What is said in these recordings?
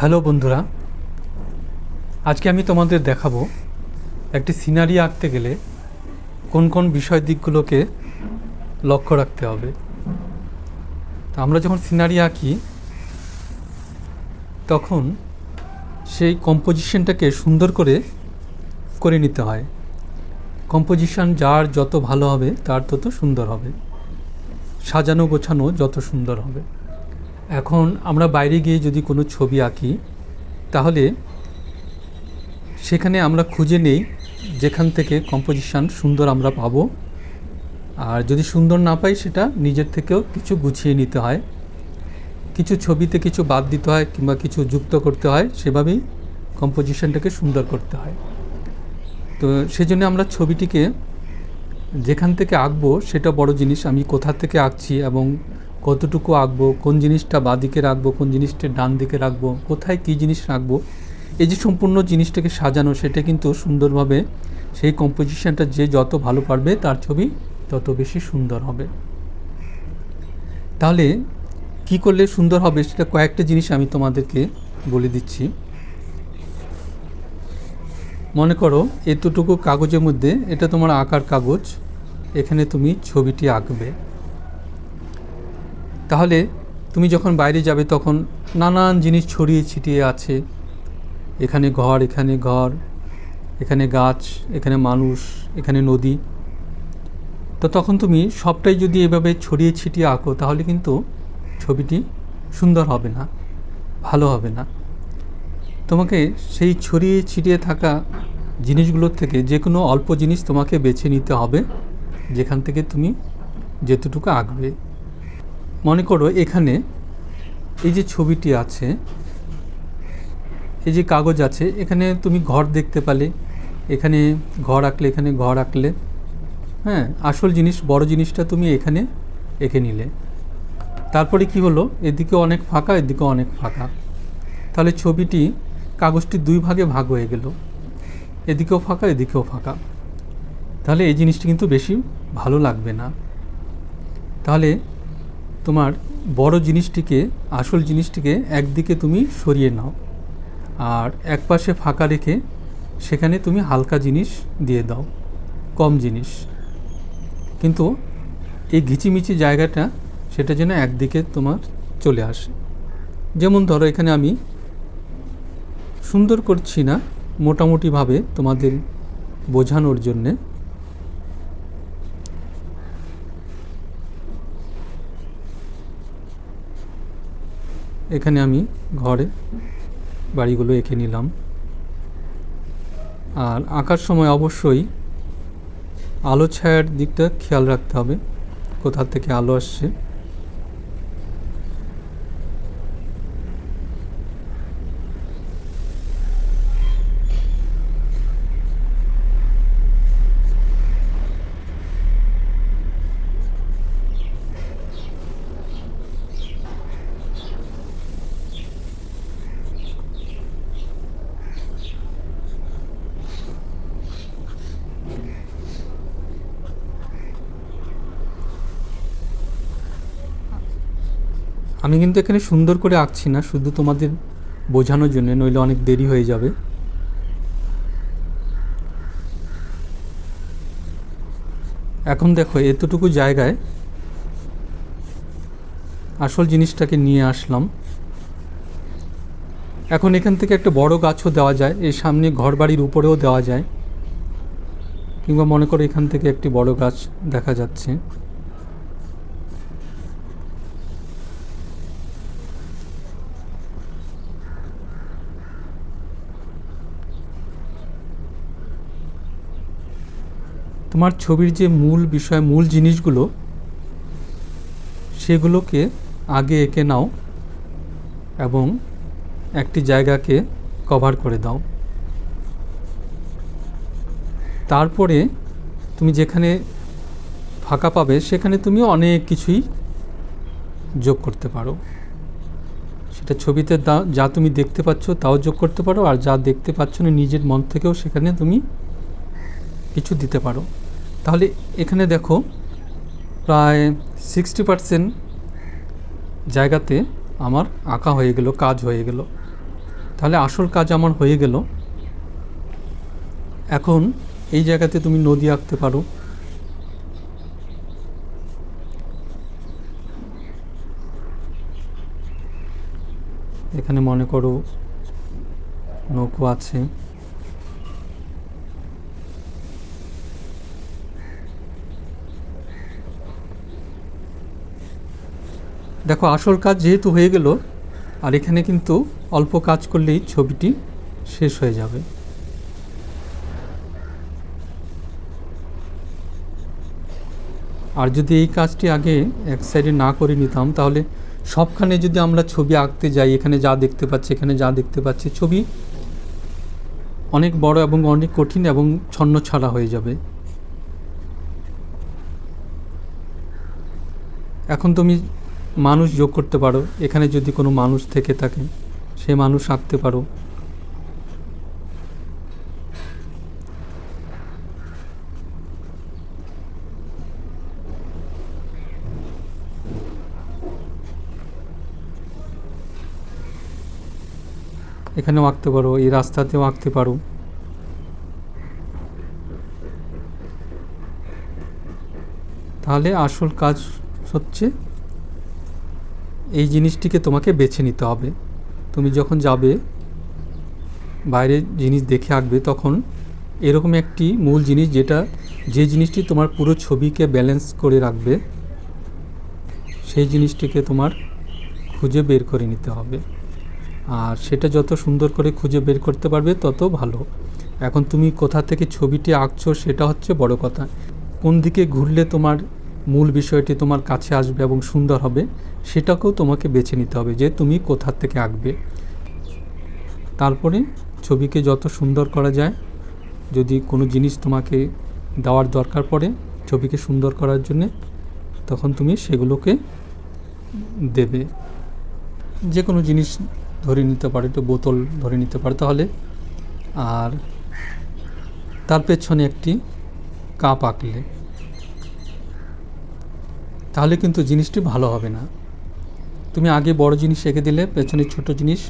Hello বন্ধুরা, আজকে আমি তোমাদের দেখাবো একটি সিনারি আঁকতে গেলে কোন কোন বিষয় দিকগুলোকে লক্ষ্য রাখতে হবে। তা আমরা যখন সিনারি আঁকি, তখন সেই কম্পোজিশনটাকে সুন্দর করে করে নিতে হয়। কম্পোজিশন যার যত ভালো হবে, তার তত সুন্দর হবে। সাজানো গোছানো যত সুন্দর হবে। এখন আমরা বাইরে গিয়ে যদি কোনো ছবি আঁকি, তাহলে সেখানে আমরা খুঁজে নেই যেখান থেকে কম্পোজিশন সুন্দর আমরা পাবো। আর যদি সুন্দর না পাই, সেটা নিজের থেকেও কিছু গুছিয়ে নিতে হয়। কিছু ছবিতে কিছু বাদ দিতে হয় কিংবা কিছু যুক্ত করতে হয়, সেভাবেই কম্পোজিশনটাকে সুন্দর করতে হয়। তো সেই জন্য আমরা ছবিটিকে যেখান থেকে আঁকবো, সেটা বড় জিনিস। আমি কোথা থেকে আঁকছি এবং কতটুকু আঁকবো কোন জিনিসটা বাঁদিকে রাখব, কোন জিনিসটা ডান দিকে রাখব, কোথায় কী জিনিস রাখব, এই যে সম্পূর্ণ জিনিসটাকে সাজানো, সেটা কিন্তু সুন্দরভাবে সেই কম্পোজিশনটা যে যত ভালো পারবে, তার ছবি তত বেশি সুন্দর হবে। তাহলে কি করলে সুন্দর হবে, সেটা কয়েকটা জিনিস আমি তোমাদেরকে বলে দিচ্ছি। মনে করো, এতটুকু কাগজের মধ্যে, এটা তোমার আঁকার কাগজ, এখানে তুমি ছবিটি আঁকবে। তাহলে তুমি যখন বাইরে যাবে তখন নানান জিনিস ছড়িয়ে ছিটিয়ে আছে। এখানে ঘর এখানে ঘর, এখানে গাছ, এখানে মানুষ, এখানে নদী। তো তখন তুমি সবটাই যদি এভাবে ছড়িয়ে ছিটিয়ে আঁকো, তাহলে কিন্তু ছবিটি সুন্দর হবে না, ভালো হবে না। তোমাকে সেই ছড়িয়ে ছিটিয়ে থাকা জিনিসগুলোর থেকে যে কোনো অল্প জিনিস তোমাকে বেছে নিতে হবে, যেখান থেকে তুমি যেতটুকু আঁকবে। মনে করো এখানে এই যে ছবিটি আছে, এই যে কাগজ আছে, এখানে তুমি ঘর দেখতে পেলে। এখানে ঘর আঁকলে, এখানে ঘর আঁকলে। হ্যাঁ আসল জিনিস, বড় জিনিসটা তুমি এখানে এঁকে নিলে। তারপরে কি হলো? এদিকে অনেক ফাঁকা, এদিকে অনেক ফাঁকা। তাহলে ছবিটি কাগজটি দুই ভাগে ভাগ হয়ে গেল। এদিকেও ফাঁকা এদিকেও ফাঁকা। তাহলে এই জিনিসটি কিন্তু বেশি ভালো লাগবে না। তাহলে তোমার বড় জিনিসটিকে, আসল জিনিসটিকে একদিকে তুমি সরিয়ে নাও আর এক পাশে ফাঁকা রেখে সেখানে তুমি হালকা জিনিস দিয়ে দাও, কম জিনিস। কিন্তু এই ঘিচিমিচি জায়গাটা সেটা যেন একদিকে তোমার চলে আসে। যেমন ধরো এখানে আমি সুন্দর করছি না মোটামুটিভাবে তোমাদের বোঝানোর জন্যে। এখানে আমি ঘরে বাড়িগুলো এঁকে নিলাম। আর আঁকার সময় অবশ্যই আলো ছায়ার দিকটা খেয়াল রাখতে হবে। কোথা থেকে আলো আসছে। আমি কিন্তু এখানে সুন্দর করে আঁকছি না, শুধু তোমাদের বোঝানোর জন্য, নইলে অনেক দেরি হয়ে যাবে। এখন দেখো, এতটুকু জায়গায় আসল জিনিসটাকে নিয়ে আসলাম। এখন এখান থেকে একটা বড় গাছও দেওয়া যায় এই সামনে ঘর বাড়ির উপরেও দেওয়া যায়, কিংবা মনে করো এখান থেকে একটি বড় গাছ দেখা যাচ্ছে। তোমার ছবির যে মূল বিষয়, মূল জিনিসগুলো, সেগুলোকে আগে এঁকে নাও এবং একটি জায়গাকে কভার করে দাও। তারপরে তুমি যেখানে ফাঁকা পাবে, সেখানে তুমি অনেক কিছুই যোগ করতে পারো। সেটা ছবিতে যা তুমি দেখতে পাচ্ছ, তাও যোগ করতে পারো, আর যা দেখতে পাচ্ছ না, নিজের মন থেকেও সেখানে তুমি কিছু দিতে পারো। তাহলে এখানে দেখো, প্রায় সিক্সটি পারসেন্ট জায়গাতে আমার আঁকা হয়ে গেল, কাজ হয়ে গেল। তাহলে আসল কাজ আমার হয়ে গেল। এখন এই জায়গাতে তুমি নদী আঁকতে পারো। এখানে মনে করো নৌকো আছে। দেখো, আসল কাজ যেহেতু হয়ে গেল, আর এখানে কিন্তু অল্প কাজ করলেই ছবিটি শেষ হয়ে যাবে। আর যদি এই কাজটি আগে এক সাইডে না করে নিতাম, তাহলে সবখানে যদি আমরা ছবি আঁকতে যাই, এখানে যা দেখতে পাচ্ছি, এখানে যা দেখতে পাচ্ছি, ছবি অনেক বড় এবং অনেক কঠিন এবং ছন্ন ছাড়া হয়ে যাবে। এখন তুমি মানুষ যোগ করতে পারো, এখানে যদি কোনো মানুষ থেকে থাকে, সে মানুষ আঁকতে পারো। এখানেও আঁকতে পারো, এই রাস্তাতেও আঁকতে পারো। তাহলে আসল কাজ হচ্ছে এই জিনিসটিকে তোমাকে বেছে নিতে হবে। তুমি যখন যাবে, বাইরে জিনিস দেখে আঁকবে, তখন এরকম একটি মূল জিনিস যেটা, যে জিনিসটি তোমার পুরো ছবিকে ব্যালেন্স করে রাখবে, সেই জিনিসটিকে তোমার খুঁজে বের করে নিতে হবে। আর সেটা যত সুন্দর করে খুঁজে বের করতে পারবে, তত ভালো। এখন তুমি কোথা থেকে ছবিটি আঁকছো, সেটা হচ্ছে বড় কথা। কোন দিকে ঘুরলে তোমার মূল বিষয়টি তোমার কাছে আসবে এবং সুন্দর হবে, সেটাকেও তোমাকে বেছে নিতে হবে যে তুমি কোথার থেকে আঁকবে। তারপরে ছবিকে যত সুন্দর করা যায়, যদি কোনো জিনিস তোমাকে দেওয়ার দরকার পড়ে ছবিকে সুন্দর করার জন্যে, তখন তুমি সেগুলোকে দেবে। যে কোনো জিনিস ধরে নিতে পারো, একটু বোতল ধরে নিতে পারো তাহলে। আর তার পেছনে একটি কাপ আঁকলে। তাহলে কিন্তু জিনিসটি ভালো হবে না। তুমি আগে বড় জিনিস এঁকে দিলে, পেছনে ছোট জিনিস,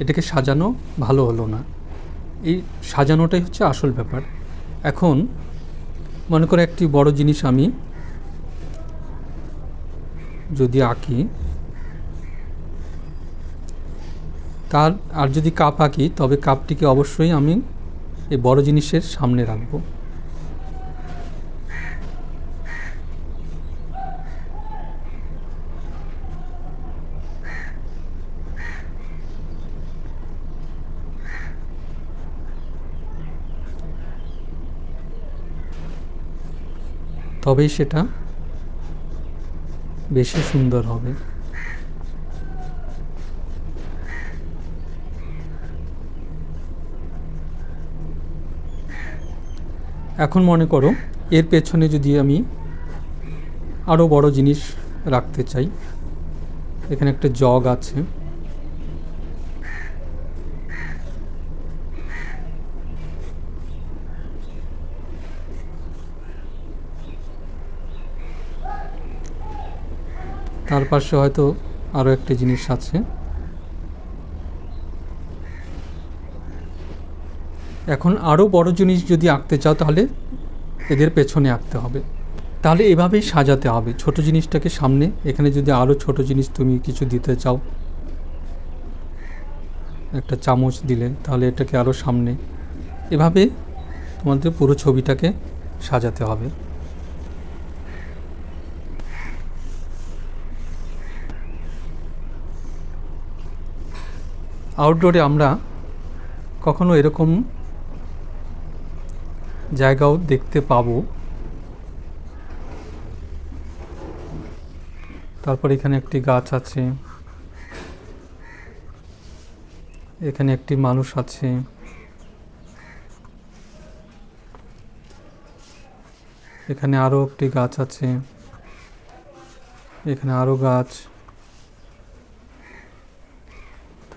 এটাকে সাজানো ভালো হলো না। এই সাজানোটাই হচ্ছে আসল ব্যাপার। এখন মনে করে একটি বড় জিনিস আমি যদি আঁকি, তার, আর যদি কাপ আঁকি, তবে কাপটিকে অবশ্যই আমি এই বড় জিনিসের সামনে রাখব। তবেই সেটা বেশি সুন্দর হবে। এখন মনে করো, এর পেছনে যদি আমি আরও বড় জিনিস রাখতে চাই, এখানে একটা জগ আছে। তার পাশে হয়তো আরও একটা জিনিস আছে। এখন আরও বড় জিনিস যদি আঁকতে চাও তাহলে এদের পেছনে আঁকতে হবে। তাহলে এভাবেই সাজাতে হবে। ছোট জিনিসটাকে সামনে, এখানে যদি আরও ছোট জিনিস তুমি কিছু দিতে চাও, একটা চামচ দিলে তাহলে এটাকে আরও সামনে। এভাবে তোমাদের পুরো ছবিটাকে সাজাতে হবে। আউটডোরে আমরা কখনো এরকম জায়গাও দেখতে পাবো। তারপর এখানে একটি গাছ আছে। এখানে একটি মানুষ আছে। এখানে আরও একটি গাছ আছে। এখানে আরও গাছ।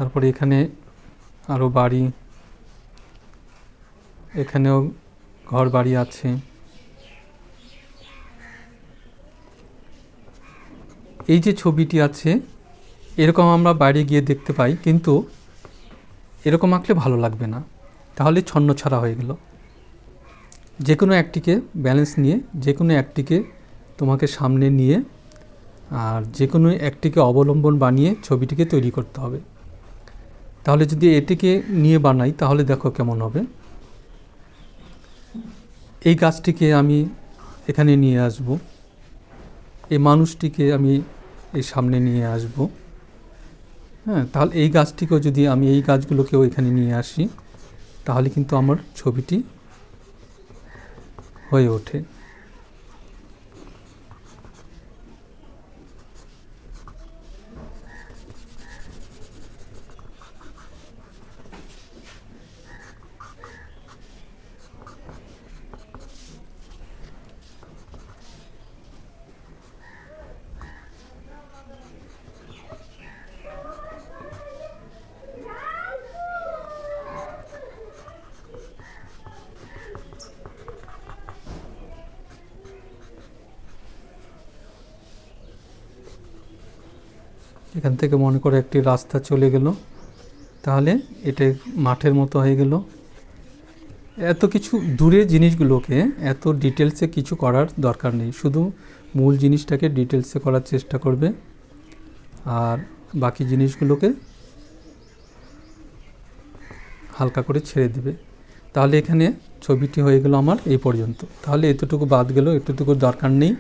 তারপরে এখানে আরও বাড়ি, এখানেও ঘর বাড়ি আছে। এই যে ছবিটি আছে, এরকম আমরা বাইরে গিয়ে দেখতে পাই, কিন্তু এরকম আঁকলে ভালো লাগবে না। তাহলে ছন্ন ছাড়া হয়ে গেল। যে কোনো একটিকে ব্যালেন্স নিয়ে যে কোনো একটিকে তোমাকে সামনে নিয়ে, আর যে কোনো একটিকে অবলম্বন বানিয়ে ছবিটিকে তৈরি করতে হবে। তাহলে যদি এটিকে নিয়ে বানাই, তাহলে দেখো কেমন হবে। এই গাছটিকে আমি এখানে নিয়ে আসব। এই মানুষটিকে আমি এই সামনে নিয়ে আসব। হ্যাঁ তাহলে এই গাছটিকেও যদি আমি এই গাছগুলোকেও এখানে নিয়ে আসি, তাহলে কিন্তু আমার ছবিটি হয়ে ওঠে। এখান থেকে মনে করে একটি রাস্তা চলে গেল। তাহলে এটা মাঠের মতো হয়ে গেল। এত কিছু দূরের জিনিসগুলোকে এত ডিটেলসে কিছু করার দরকার নেই। শুধু মূল জিনিসটাকে ডিটেলসে করার চেষ্টা করবে। আর বাকি জিনিসগুলোকে হালকা করে ছেড়ে দিবে। তাহলে এখানে ছবিটি হয়ে গেল আমার এই পর্যন্ত। তাহলে এতটুকু বাদ গেল, এতটুকু দরকার নেই।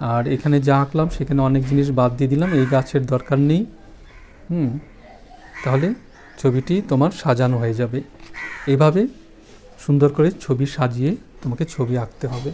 আর এখানে যা আঁকলাম, সেখানে অনেক জিনিস বাদ দিয়ে দিলাম। এই গাছের দরকার নেই। হুম, তাহলে ছবিটি তোমার সাজানো হয়ে যাবে। এভাবে সুন্দর করে ছবি সাজিয়ে তোমাকে ছবি আঁকতে হবে।